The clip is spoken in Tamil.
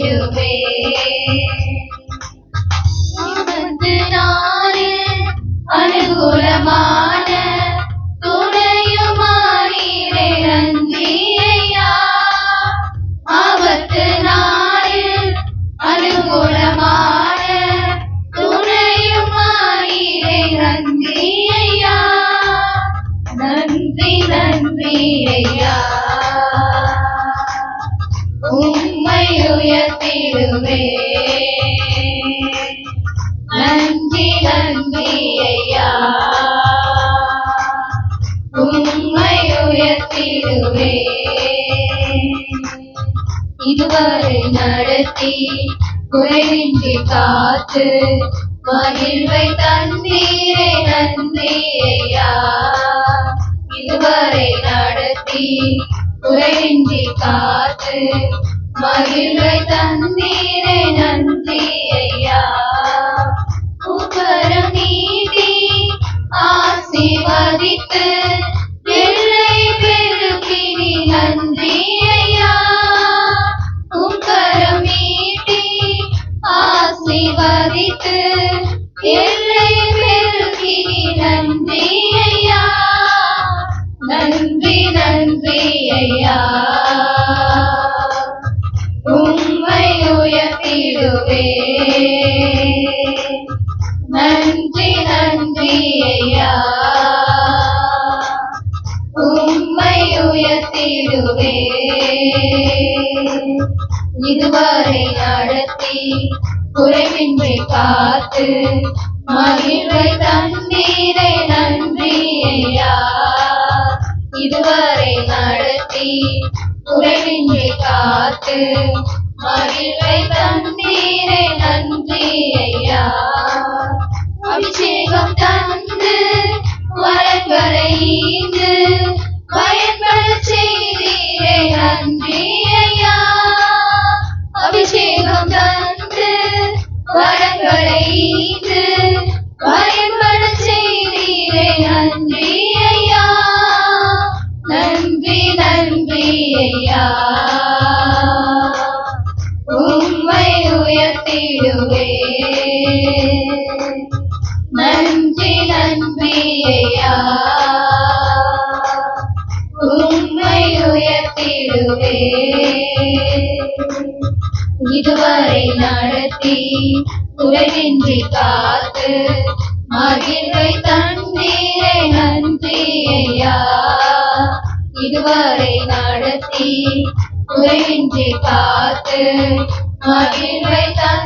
உயர்த்திடுவே ஆபத்து உயர்த்திடுவே நன்றி நன்றி ஐயா. உம்மை உயர்த்திடுவே இதுவரை நடத்தி குறைவின்றி காத்து மகிழ்வை தந்தீரே நன்றி ஐயா. இதுவரை நடத்தி குறைவின்றி காத்து மகிழ்வை தந்தீரே நன்றி ஐயா. உபரம் நீதி ஆசீர்வதித்து எல்லை பெருக்கினி நன்றி ஐயா. உங்கரம் நீட்டி ஆசீர்வதித்து எல்லை பெருக்கினி நன்றி ஐயா. நன்றி நன்றி ஐயா. நன்றி நன்றி ஐயா. உம்மை உயர்த்திடுவே. இதுவரை நடத்தி குறைவின்றி காத்து மகிழ்வை தந்தீரே நன்றி ஐயா. இதுவரை நடத்தி குறைவின்றி காத்து மகிழ் அபிஷேகம் தந்து வரங்களை ஈந்து பயன்பட செய்தீரே நன்றி ஐயா. அபிஷேகம் தந்து வரங்களை ஈந்து பயன்பட செய்தீரே நன்றி ஐயா. நன்றி நன்றி ஐயா. உம்மை உயர்த்திடுவே உயர்த்திடுவே இதுவரை நடத்தி குறைவின்றி காத்து மகிழ்வை தண்ணீரை நன்றியா இதுவரை நடத்தி குறைவின்றி காத்து மகிழ்வை தன்